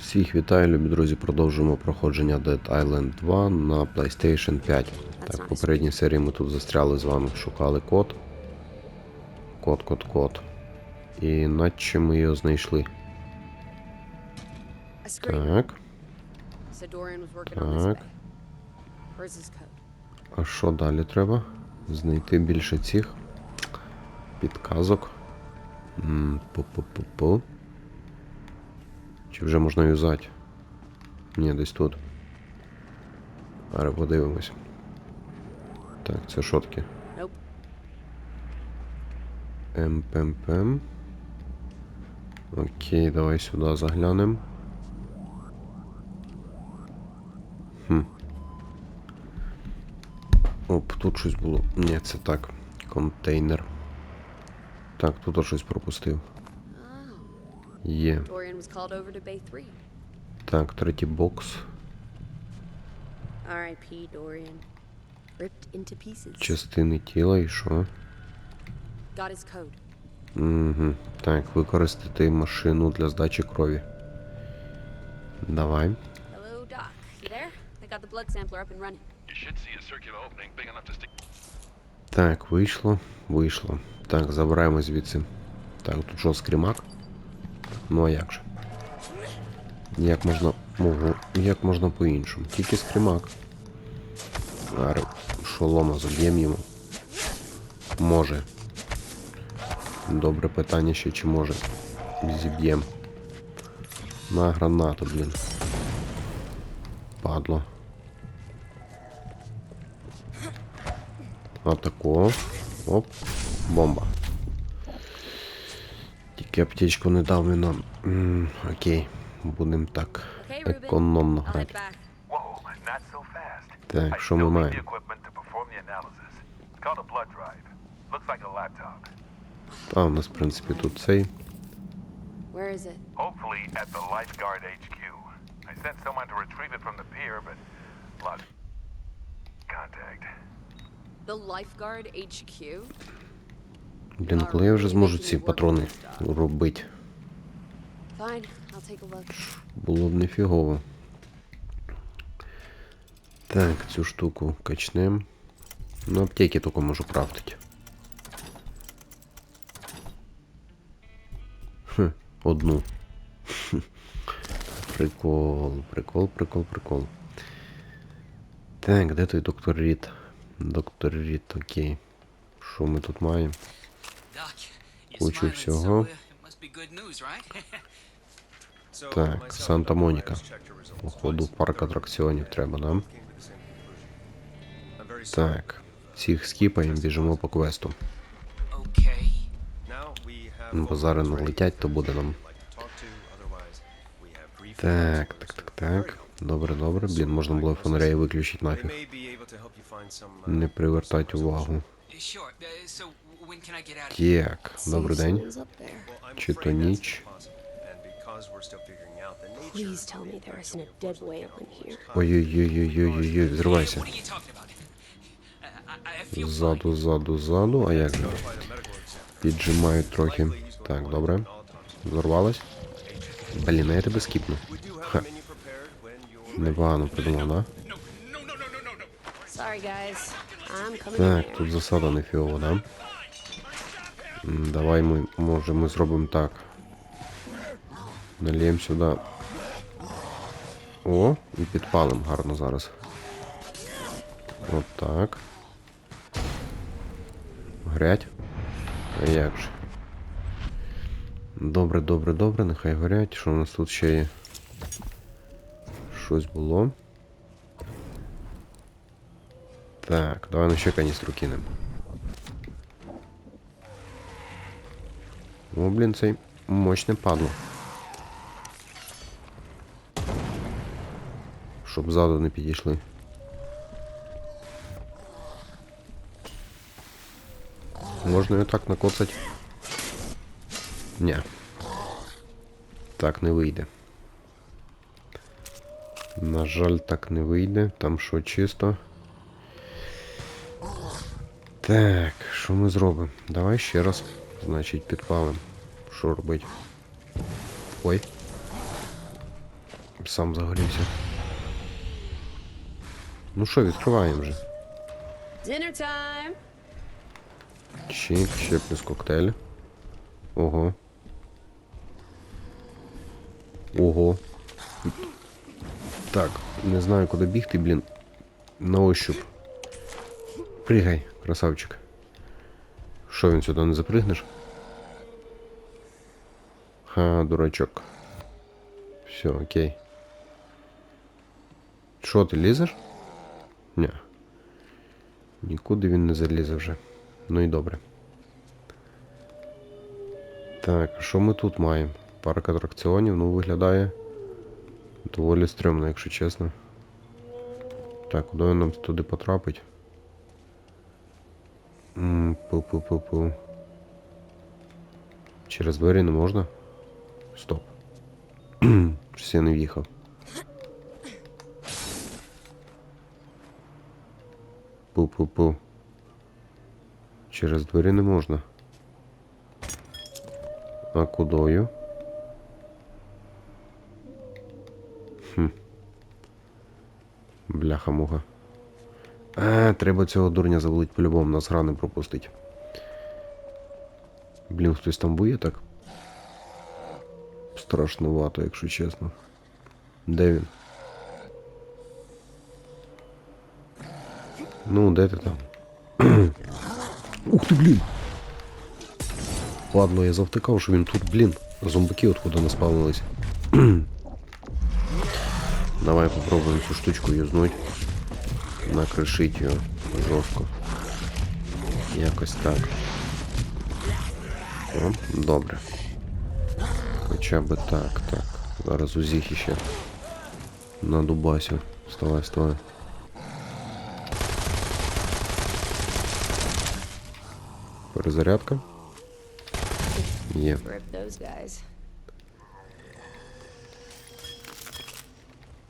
Всіх вітаю, любі друзі. Продовжуємо проходження Dead Island 2 на PlayStation 5. Так, в попередній серії ми тут застряли з вами, шукали код. Код, код, код. І наче ми його знайшли. Так. Так. А що далі треба? Знайти більше цих підказок. Пу-пу-пу-пу. Чи вже можна юзати? Ні, десь тут. Аре, подивимось. Так, це? Nope. МПМПМ. Окей, давай сюди заглянемо. Хм. Оп, тут щось було. Ні, це так. Контейнер. Так, тут щось пропустив. Є. Dorian was called over to Bay 3. Так, третій бокс. R.I.P. Dorian. Ripped into pieces. Частини тіла і що? Got his code. Угу. Так, використати машину для здачі крові. Давай. Hello, Doc. You there? I got the blood sampler up and running. You should see a circular opening big enough to stick. Так, вийшло, вийшло. Так, забираємо звідси. Так, тут що, скрімак? Ну а як же? Як можна. Можу, як можна по-іншому? Тільки скрімак. Аре, шолома заб'єм йому. Може. Добре питання ще чи може. Зіб'єм. На гранату, блін. Падло. Отако. Оп. Бомба. Тільки аптечку не дав він нам. М, Окей. Будем так. Економно грати. Так, що ми маємо? А, у нас, в принципі, тут цей. Where is it? Hopefully at the lifeguard HQ. I sent someone to retrieve it from the pier, but lost contact. The lifeguard HQ? Блін, коли я вже зможу ці патрони робити? Було б нефігово. Так, цю штуку качнем. Ну, аптеки тільки можу крафтити. Хм, одну. Прикол, прикол, прикол, прикол. Так, де той доктор Рід? Доктор Рід, окей. Що ми тут маємо? News, right? Так, Санта-Моніка. Походу, парк атракціонів треба, да? Так. Всіх скіпаємо, біжимо по квесту. Бо зараз налетять, то буде нам. Так, так, так, так. Добре, добре. Блін, можна було фонарей виключити нафіг. Не привертати увагу. Так, добрий день. Чи то ніч? Ой-ой-ой-ой-ой-ой, взривайся. Ззаду, ззаду, ззаду, а як же? Піджимають трохи. Так, добре. Зорвалась. Блін, а я тебе скіпну. Ха. Непогано придумав, да? Так, тут засада не фіова, да? Давай ми, може, ми зробимо так. Наліємо сюди. О, і підпалимо гарно зараз. От так. Горять. А як же? Добре, добре, добре, нехай горять. Що у нас тут ще є? Щось було. Так, давай ну ще каністру кинемо. О, блін, цей мощне падло. Щоб ззаду не підійшли. Можна його так накоцати? Ні. Так не вийде. На жаль, так не вийде. Там що чисто. Так, що ми зробимо? Давай ще раз, значить, підпалимо. Що робити? Ой. Сам загорівся. Ну що, відкриваємо вже. Dinner time. Чик, ще плюс коктейль. Ого. Ого. Так, не знаю, куди бігти, блін. На ощуп. Пригай, красавчик. Що він сюди не запригнеш? Ха, дурачок. Все, окей. Що, ти лізеш? Ні. Нікуди він не залізе вже. Ну і добре. Так, що ми тут маємо? Парк атракціонів, ну виглядає доволі стрьомно, якщо чесно. Так, куди він нам туди потрапить? М, Пу-пу-пу-пу. Через двері не можна? Стоп. Щось я не в'їхав. Пу-пу-пу. Через двері не можна. А кудою? Бляха-муха. А, треба цього дурня завалить по-любому, нас гра пропустить. Блін, хтось там бує так? Страшнувато, якщо чесно. Де він? Ну, де ти там? Ух ти, блін! Ладно, я завтикав, що він тут, блін. Зомбаки откуда наспавнились. Давай попробуємо цю штучку юзнуть. Накришить його жорстко. Якось так. О, добре. Хоча би так, так. Зараз узіх іще. На дубасю. Вставай, вставай. Перезарядка. Є. Rip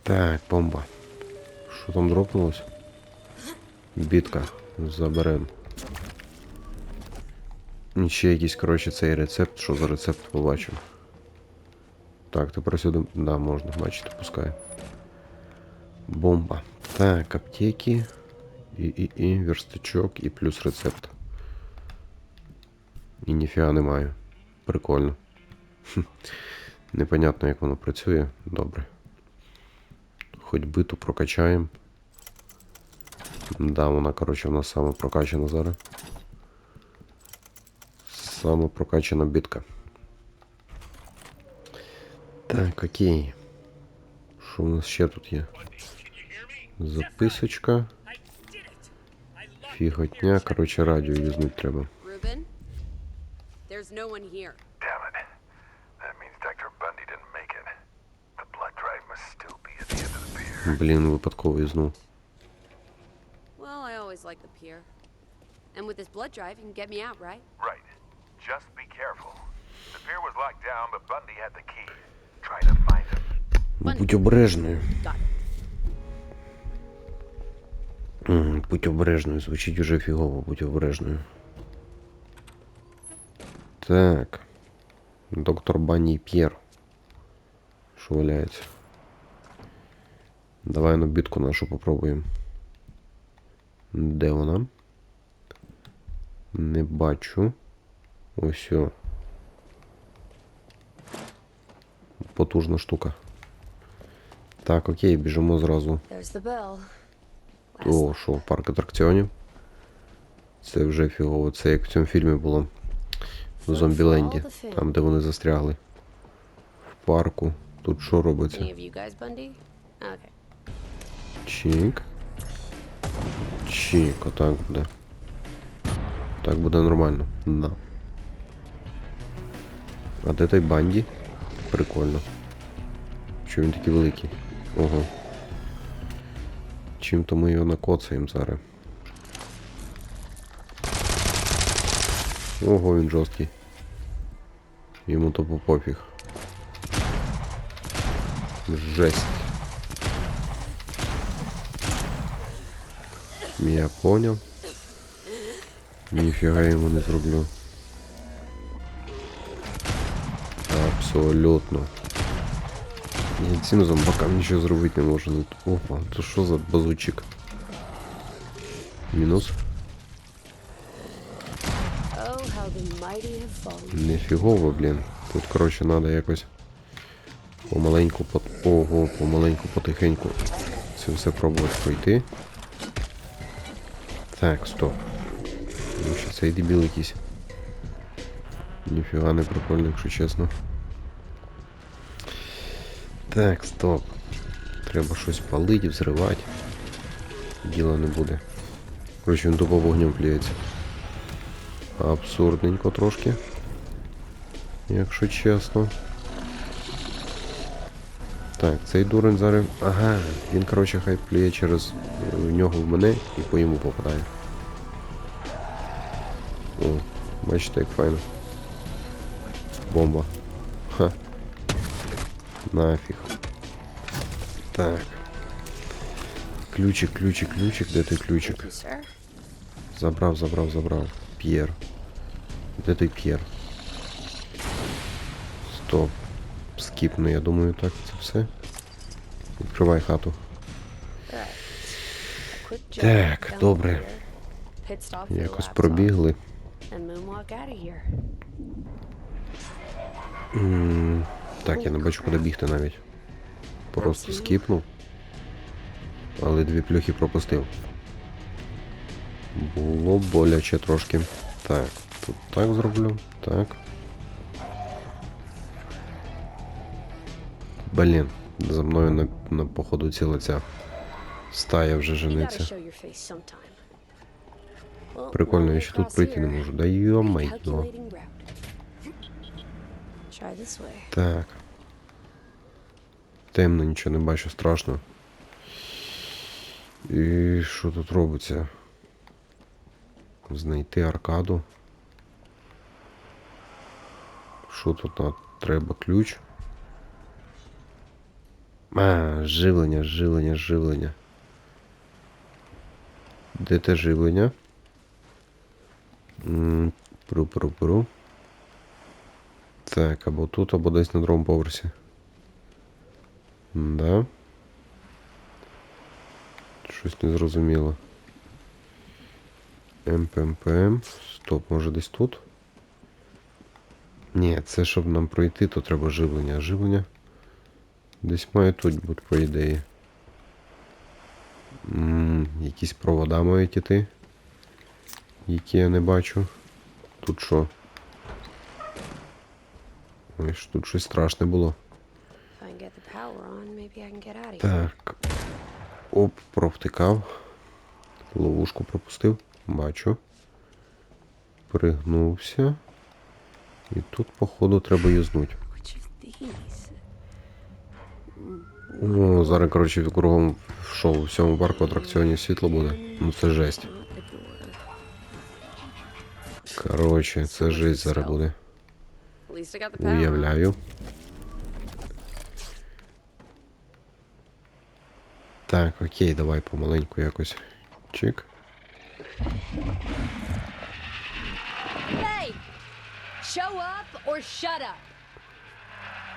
Так, бомба. Що там дропнулось? Бітка. Заберем. Ще якийсь, коротше, цей рецепт. Що за рецепт побачимо. Так, тепер сюди. Да, можна, бачите, пускай. Бомба. Так, аптеки. І, і, і, верстачок, і плюс рецепт. І ніфіга не маю. Прикольно. Непонятно, як воно працює. Добре. Хоч биту прокачаємо. Да, вона, коротше, в нас саме прокачана зараз. Саме прокачана бітка. Так, окей. Що у нас ще тут є? Записочка. Фіготня, коротше, радіо юзнуть треба. Damn it. That means Dr. Bundy didn't make it. The blood drive must still be at the end of the pier. Блін, випадково юзнув. Well, I always like the pier. And with this blood drive, you can get me out, right? Right. Just be careful. The pier was locked down, but Bundy had the key. Try to find him. Будь обережною. Будь обережною, звучить уже фігово, будь обережною. Так. Доктор Банні П'єр. Що валяється? Давай на бітку нашу попробуємо. Де вона? Не бачу. Ось. о. Потужна штука. Так, окей, біжимо зразу. О, що, парк атракціонів. Це вже фігово. Це як в цьому фільмі було. В Зомбіленді. Там, де вони застрягли. В парку. Тут що робиться? Okay. Чік. Чік, отак буде. Так буде нормально. Да. А де той банді? Прикольно. Що він такий великий? Ого. Чим то ми його накоцаємо зараз. Ого, він жорсткий. Йому то по. Жесть. Я понял. Ніфіга я йому не зроблю. Абсолютно. Я цим зомбакам нічого зробити не можу. Ну, Опа, то що за базучик? Fallen. Нефігово, блін. Тут, коротше, треба якось помаленьку, по... Ого, помаленьку, потихеньку це все пробувати пройти. Так, стоп. Ну, що цей дебіл якийсь. Ніфіга не прикольно, якщо чесно. Так, стоп. Треба щось палити, взривати. Діла не буде. Коротше, він тупо вогнем плюється. Абсурдненько трошки. Якщо чесно. Так, цей дурень зараз. Ага, він, коротше, хай плює через е, нього в мене і по йому попадає. О, бачите, як файно. Бомба. Ха. Нафіг. Так. Ключик, ключик, ключик, де той ключик? Забрав, забрав, забрав. П'єр. Де той П'єр? Стоп. Скіпну, я думаю, так, це все. Відкривай хату. Так, добре. Якось пробігли. Так, я не бачу, куди бігти навіть. Просто скіпнув. Але дві плюхи пропустив. Було боляче трошки. Так, тут так зроблю. Так. Блін, за мною на, на походу ціла ця стая вже жениться. Прикольно, я ще тут прийти не можу. Да йо-майо. Так. Темно, нічого не бачу, страшно. І що тут робиться? Знайти аркаду. Що тут треба ключ? А, живлення, живлення, живлення. Де те живлення? Пру-пру-пру. Так, або тут, або десь на другому поверсі. Да. Щось не зрозуміло. МПМПМ. Стоп, може десь тут? Ні, це щоб нам пройти, то треба живлення. Живлення. Десь має тут бути, по ідеї. М, якісь провода мають іти. Які я не бачу. Тут що? Ой, ж тут щось страшне було. Так. Оп, провтикав. Ловушку пропустив. Бачу. Пригнувся. І тут, походу, треба юзнуть. О, зараз, коротше, кругом в шоу, в всьому парку атракціонів світло буде. Ну це жесть. Коротше, це жесть зараз буде. Уявляю. Так, окей, давай помаленьку якось. Чик. Hey! Show up or shut up!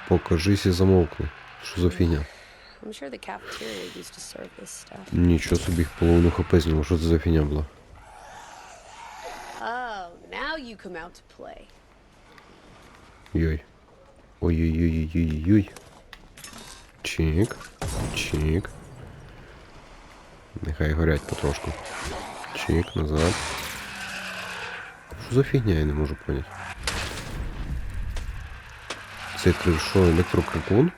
Покажись і замовкни. Що за фігня? I'm sure the cafeteria used to serve this stuff. Нічого собі їх половину хп зняло. Що це за фігня була? Oh, now you come out to play. Йой. Ой-ой-ой-ой-ой-ой. Чик. Чик. Нехай горять потрошку. Чик, назад. Що за фігня, я не можу поняти. Це кри- що, електрокрикун?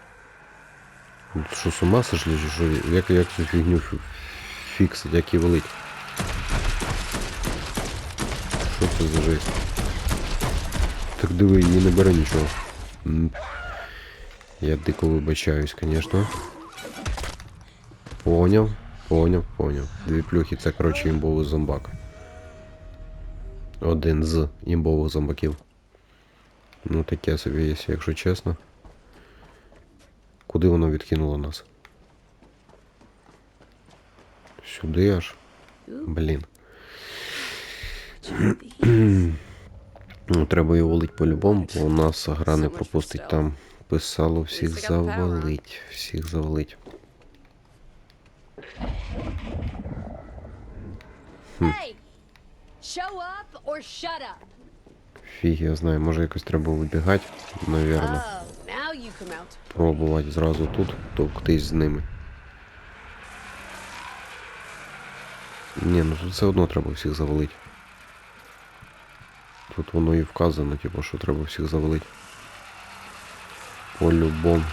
Що, з ума сошли, що? Як, як цю фігню фіксить, як її велить? Що це за жесть? Так диви, її не бере нічого. Я дико вибачаюсь, звісно. Поняв, поняв, поняв. Дві плюхи, це, коротше, імбовий зомбак. Один з імбових зомбаків. Ну, таке собі є, якщо чесно. Куди воно відкинуло нас? Сюди аж. Блін. Ну, треба його валить по-любому, бо у нас гра не пропустить там Писало всіх завалить. Всіх завалить. Фіг я знаю, може якось треба вибігати, навірно. Пробувати зразу тут товктись з ними. Ні, ну тут все одно треба всіх завалити. Тут воно і вказано, типу, що треба всіх завалити. По-любому.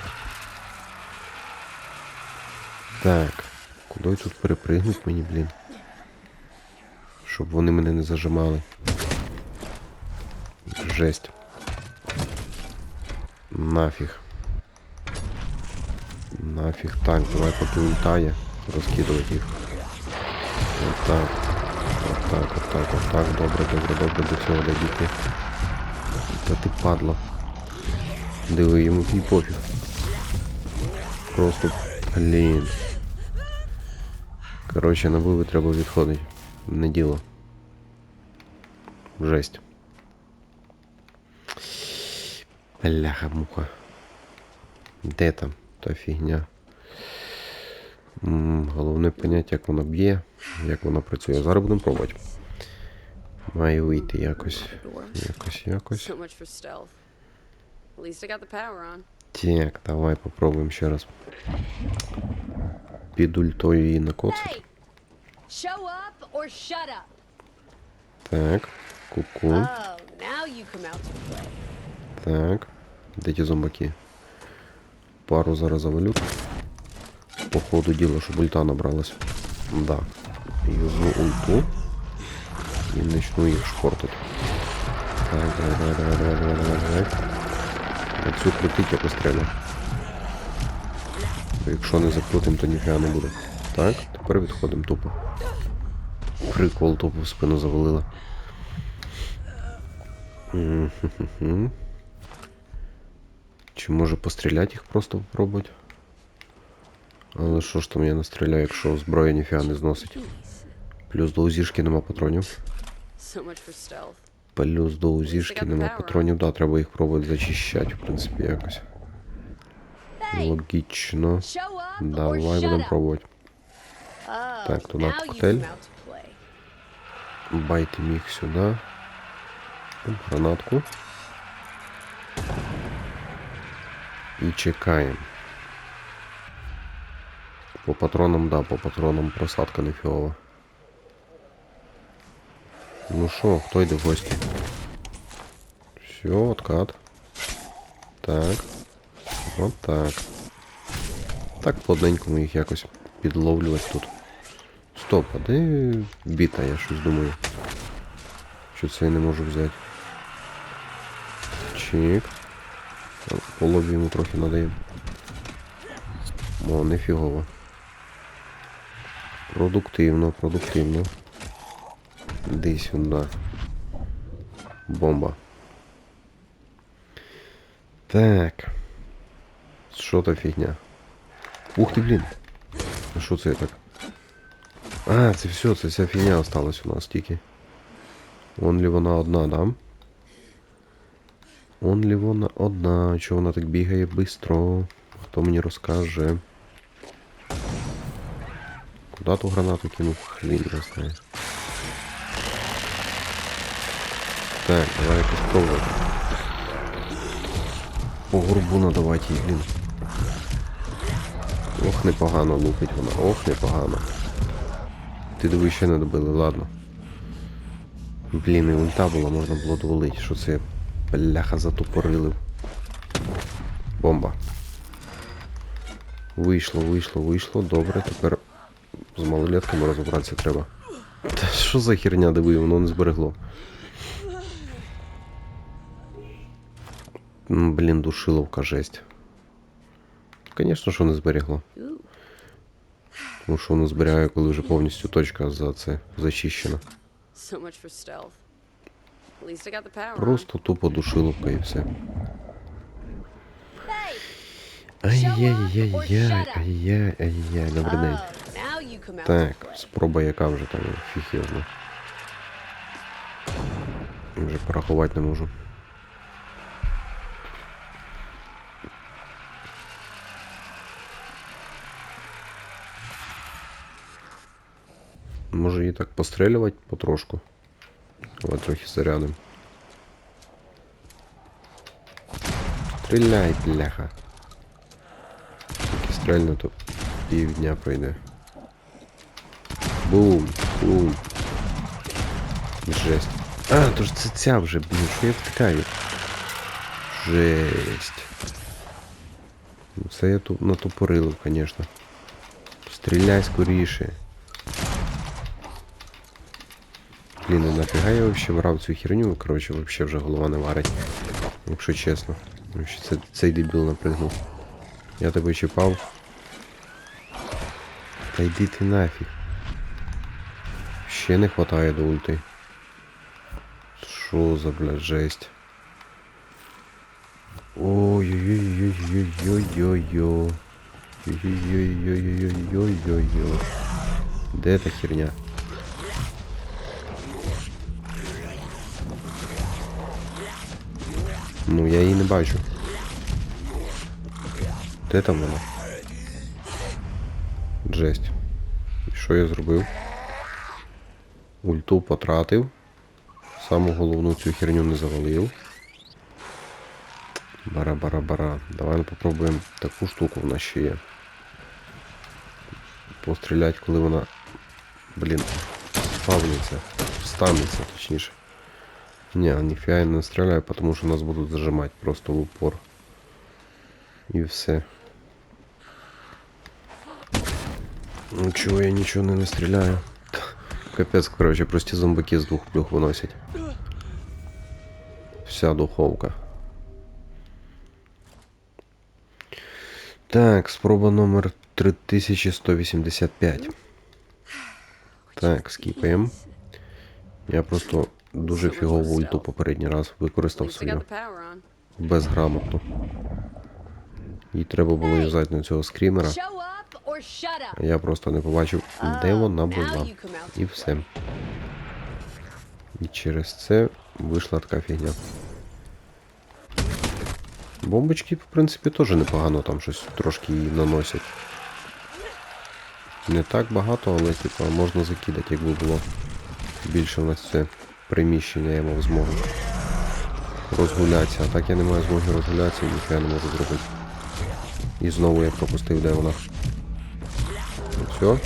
Так. Куди тут перепригнуть мені, блін? Щоб вони мене не зажимали. Жесть. Нафіг. Нафіг. Так, давай поки ультає. Розкидувати їх. Отак. Отак, отак, отак. Добре, добре, добре до цього дійти. Та ти падла. Диви, йому і пофіг. Просто, блін. Коротше, на виви треба відходити. Не діло. Жесть. Бляха муха. Де там та фігня? М, Головне поняття, як вона б'є, як вона працює. Зараз будемо пробувати. Має вийти якось. Якось, якось. Так, давай попробуємо ще раз. Під ультою її up! Так. Ку-ку. Oh, Так. Де ті зомбаки? Пару зараз завалю. По ходу діла, щоб ульта набралась. Да. Юзну ульту. І почну їх шпортити. Так, давай, давай, давай, давай, давай, давай, давай. Оцю крутить я пострілю. Якщо не закрутим, то ніфіга не буде. Так, тепер відходимо тупо. Прикол тупо в спину завалила. Мгм. Чи може постріляти їх просто попробувати? Але що ж там я настріляю, якщо зброя ніфіга не зносить? Плюс до узішки нема патронів. So much for stealth. Плюс до узішки нема патронів. Да, треба їх пробувати зачищати, в принципі, якось. Hey! Логічно. Show up or Давай shut будемо up! пробувати. Oh, Так, туди now you коктейль. come out to play. Байтим їх сюди. Оп, Гранатку. І чекаємо. По патронам, да, по патронам просадка не фіова. Ну що, хто йде в гості? Все, откат. Так. От так. Так плотненько їх якось підловлювати тут. Стоп, а де біта, я щось думаю. Що це я не можу взяти. Чик. По лобі йому трохи надаємо. О, нефігово. Продуктивно, продуктивно. Іди сюди. Бомба. Так. Що то фігня? Ух ти, блін. А що це так? А, це все, це вся фігня осталась у нас тільки. Онлі вона одна, да? Онлі вона одна. Чого вона так бігає бистро? Хто мені розкаже? Куда ту гранату кинув? Хрін не знає. Так, давай якось пробувати. По горбу надавати їй, блін. Ох, непогано лупить вона, ох, непогано. Ти диви ще не добили, ладно. Блін, і ульта була, можна було довалити, що це я, бляха затупорилив. Бомба. Вийшло, вийшло, вийшло. Добре, тепер з малолетками розібратися треба. Та що за херня диви, воно не зберегло. Блін, душиловка жесть. Звісно, що не зберегло. Тому що воно зберігає, коли вже повністю точка за це зачищена. So much for stealth. Просто тупо душиловка і все. Ай-яй-яй-яй, ай-яй, ай-яй, добрий день. Так, спроба яка вже там фіхівна. Вже порахувати не можу. Може її так пострелювати потрошку. Давай трохи зарядим. Стріляй, бляха. Тільки стрельну, то півдня пройде. Бум, бум. Жесть. А, то ж це ця вже, блін, що я втикаю? Жесть. Ну, Це я тут натупорилив, звісно. Стріляй скоріше. Блін, ну нафіга я вообще брав цю херню, коротше, вообще вже голова не варить. Якщо чесно. Вообще це, цей дебіл напрягнув. Я тебе чіпав. Та йди ти нафіг. Ще не хватає до ульти. Що за, блядь, жесть. Ой-ой-ой-ой-ой-ой-ой. Ой-ой-ой-ой-ой-ой-ой. Де та херня? Ну, я її не бачу. Де там вона? Жесть. І що я зробив? Ульту потратив. Саму головну цю херню не завалив. Бара-бара-бара. Давай попробуємо таку штуку в нас ще є. Постріляти, коли вона. Блін. Спавниться. Встанеться, точніше. Не, ніфіга я не стріляю, тому що нас будуть зажимати просто в упор. І все. Ну чого я нічого не настріляю? Капець, коротше, прості зомбаки з двох плюх виносять. Вся духовка. Так, спроба номер 3185. Так, скіпаємо. Я просто дуже фігову ульту попередній раз використав свою. Безграмотно. Їй треба було юзати на цього скрімера. А я просто не побачив, де Oh, вона була. І все. І через це вийшла така фігня. Бомбочки, в принципі, теж непогано там щось трошки її наносять. Не так багато, але типу, можна закидати, якби було більше у нас це приміщення, я мав змогу розгулятися. А так я не маю змоги розгулятися і ніхто я не можу зробити. І знову я пропустив, де вона. Все.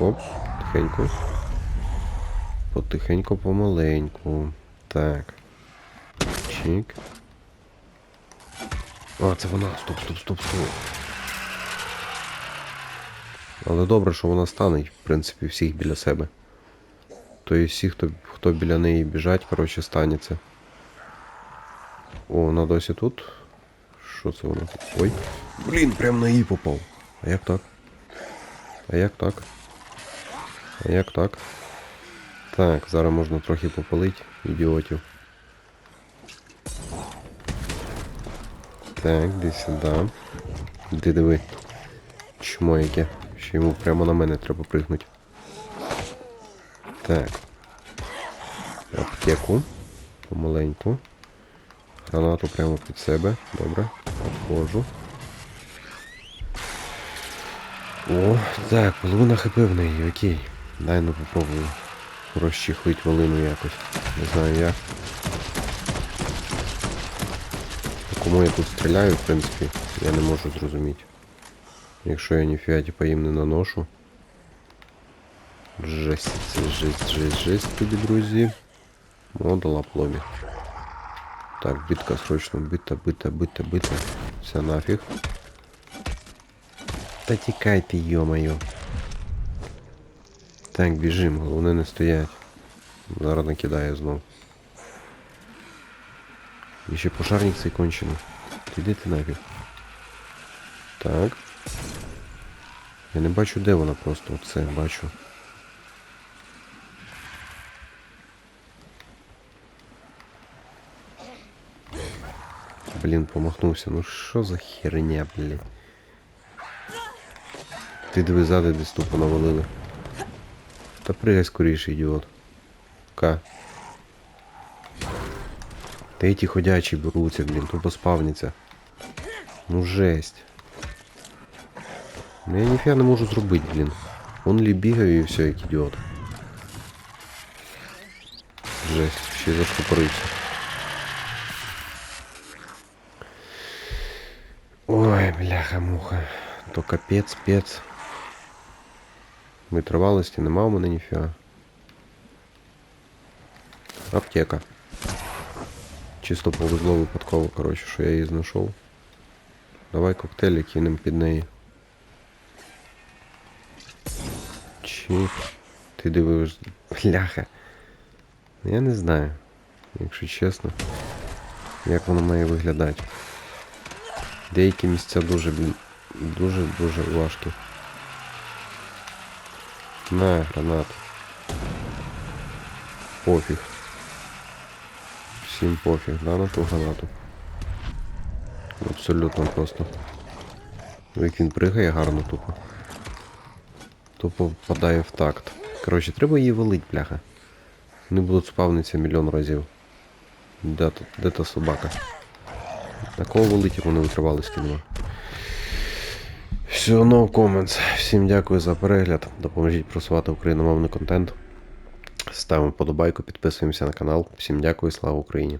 Оп, тихенько. Потихеньку, помаленьку. Так. Чик. А, це вона. Стоп, стоп, стоп, стоп. Але добре, що вона стане, в принципі, всіх біля себе. Тобто всі, хто, хто біля неї біжать, коротше, станеться. О, вона досі тут. Що це тут? Ой. Блін, прям на її попав. А як так? А як так? А як так? Так, зараз можна трохи попалити ідіотів. Так, іди сюди. Іди диви. Чмо яке. Ще йому прямо на мене треба пригнути. Так. Аптеку. Помаленьку. Гранату прямо під себе. Добре. Обходжу. О, так, половина хп в неї, окей. Дай ну попробую розчихлить волину якось. Не знаю як. Кому я тут стріляю, в принципі, я не можу зрозуміти. Якщо я ніфіга типа їм не наношу. Жесть, жесть, жесть, жесть, тобі, друзі. Модула пломі. Так, битка срочно, бита, бита, бита, бита. Все нафіг. Та тікайте, йо-моє. Так, біжим, головне не стоять. Зараз накидає знов. І ще пожарник цей кончений. Іди ти нафіг. Так. Я не бачу, де вона просто. Оце бачу. Блін, помахнувся. Ну що за херня, блін. Ти диви ззади десь тупо навалили. Та пригай скоріше, ідіот. Ка. Та ті ходячі беруться, блін, тупо спавняться. Ну жесть. Ну я ніфіга не можу зробити, блін. Он лі бігаю і все, як ідіот. Жесть, ще й заштопорився. Бляха-муха. То капець, спец. Витривалості нема у мене ніфіга. Аптека. Чисто повезло випадково, коротше, що я її знайшов. Давай коктейлі кинем під неї. Чи ти дивиш. Бляха. Я не знаю, якщо чесно, як воно має виглядати. Деякі місця дуже, блін, дуже-дуже важкі. На, гранат. Пофіг. Всім пофіг, да, на ту гранату. Абсолютно просто. Як він пригає гарно тупо. Тупо впадає в такт. Коротше, треба її валить, бляха. Вони будуть спавнитися мільйон разів. Де та собака? На кого валить, як вони витривалися нема. Все, no comments. Всім дякую за перегляд. Допоможіть просувати україномовний контент. Ставимо подобайку, підписуємося на канал. Всім дякую, слава Україні!